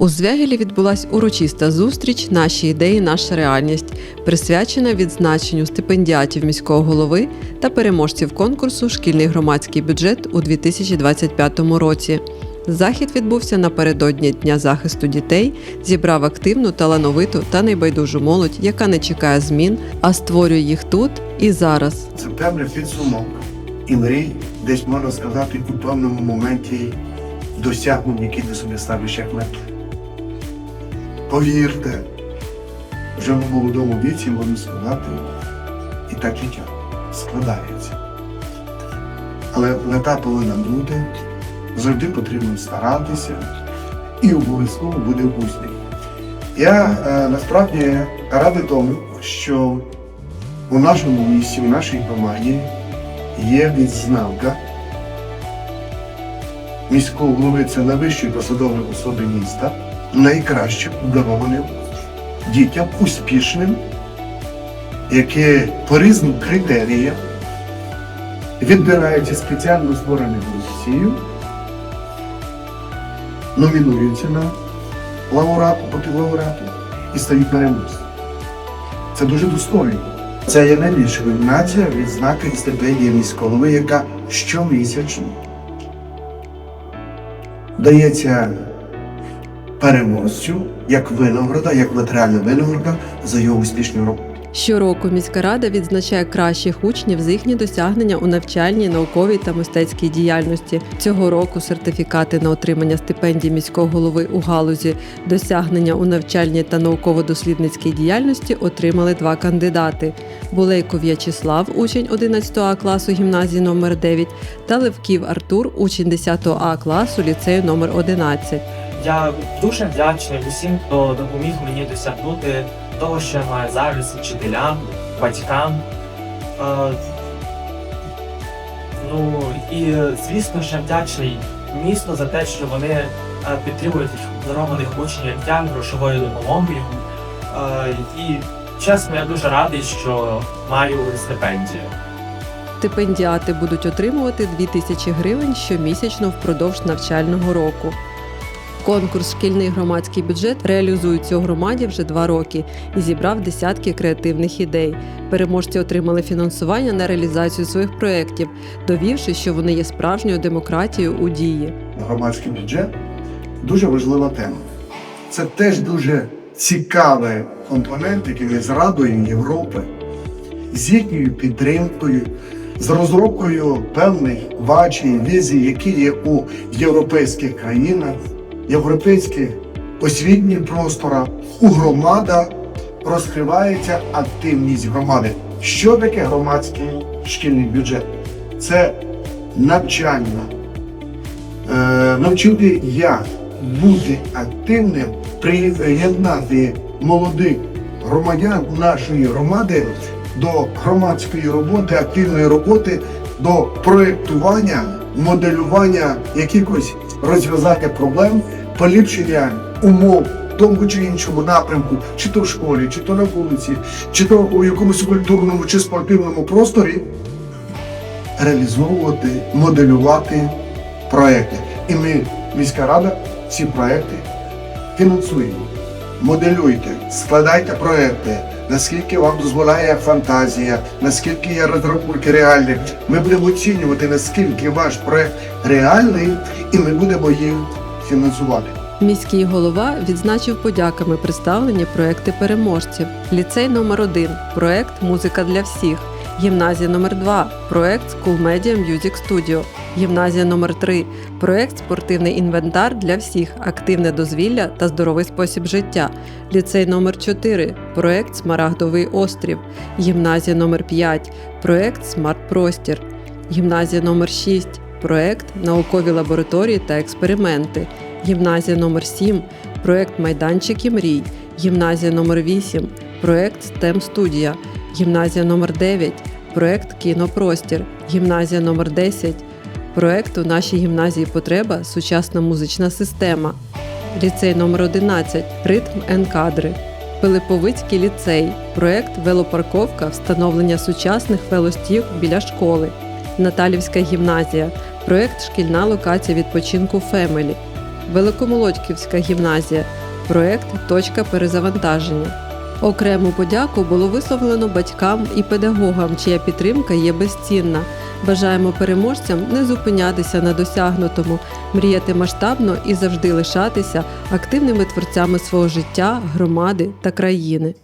У Звягелі відбулась урочиста зустріч Наші ідеї, наша реальність, присвячена відзначенню стипендіатів міського голови та переможців конкурсу Шкільний громадський бюджет у 2025 році. Захід відбувся напередодні Дня захисту дітей, зібрав активну, талановиту та небайдужу молодь, яка не чекає змін, а створює їх тут і зараз. Це певний підсумок і мрій, десь можна сказати, у певному моменті досягнень, які ти собі ставиш як мети. Повірте, вже в молодому віці можна сказати, і так життя складається. Але мета повинна бути, завжди потрібно старатися і обов'язково буде успіх. Я е, насправді радий тому, що у нашому місті, у нашій громаді є відзнака міського голови це найвищої посадової особи міста, найкращим обдарованим дітям успішним, яке по різним критеріям відбирається спеціально створеною комісією, номінуються на лауреат, бути лауреатом і стають переможцем. Це дуже достойно. Це є найбільша номінація відзнака і стипендія міського яка щомісячно дається переможцю як винагорода, як матеріальна винагорода за його успішну роботу. Щороку міська рада відзначає кращих учнів за їхні досягнення у навчальній, науковій та мистецькій діяльності. Цього року сертифікати на отримання стипендій міського голови у галузі досягнення у навчальній та науково-дослідницькій діяльності отримали два кандидати: Булейко В'ячеслав, учень 11 А класу гімназії номер 9 та Левків Артур, учень 10 А класу ліцею номер 11. Я дуже вдячний усім, хто допоміг мені досягнути того, що я маю зараз вчителям, батькам. Е, ну і звісно я вдячний місту за те, що вони е, підтримують обдарованих учнів я грошовою допомогою. Е, і чесно, я дуже радий, що маю стипендію. Стипендіати будуть отримувати 2000 гривень щомісячно впродовж навчального року. Конкурс Шкільний громадський бюджет реалізується у громаді вже два роки і зібрав десятки креативних ідей. Переможці отримали фінансування на реалізацію своїх проєктів, довівши, що вони є справжньою демократією у дії. Громадський бюджет дуже важлива тема. Це теж дуже цікавий компонент, який ми з Радою Європи, з їхньою підтримкою, з розробкою певних бачень, візій, які є у європейських країнах, європейських освітніх просторах, у громадах розкривається активність громади. Що таке громадський шкільний бюджет? Це навчання, е, навчити як бути активним, приєднати молодих громадян нашої громади до громадської роботи, активної роботи, до проєктування, моделювання якихось розв'язання проблем, поліпшення умов в тому чи іншому напрямку, чи то в школі, чи то на вулиці, чи то у якомусь культурному чи спортивному просторі реалізовувати, моделювати проекти. І ми, міська рада, ці проекти фінансуємо. Моделюйте, складайте проекти, наскільки вам дозволяє фантазія, наскільки є розрахунки реальні. Ми будемо оцінювати, наскільки ваш проект реальний, і ми будемо їх фінансувати. Міський голова відзначив подяками представлені проекти переможців. Ліцей номер 1 проект Музика для всіх. Гімназія номер 2 проект School Media Music Studio. Гімназія номер 3 проект Спортивний інвентар для всіх, активне дозвілля та здоровий спосіб життя. Ліцей номер 4 проект Смарагдовий острів. Гімназія номер 5 проект Смарт Простір. Гімназія номер 6 проект Наукові лабораторії та експерименти. Гімназія номер 7 проект Майданчики мрій. Гімназія номер 8 проект STEM студія. Гімназія номер 9 проект Кінопростір. Гімназія номер 10 проект у нашій гімназії потреба сучасна музична система. Ліцей номер 11 ритм Н-кадри. Пилиповицький ліцей. Проект Велопарковка встановлення сучасних велостів біля школи. Наталівська гімназія. Проект Шкільна локація відпочинку Фемелі. Великомолодьківська гімназія, проект Точка перезавантаження. Окрему подяку було висловлено батькам і педагогам, чия підтримка є безцінна. Бажаємо переможцям не зупинятися на досягнутому, мріяти масштабно і завжди лишатися активними творцями свого життя, громади та країни.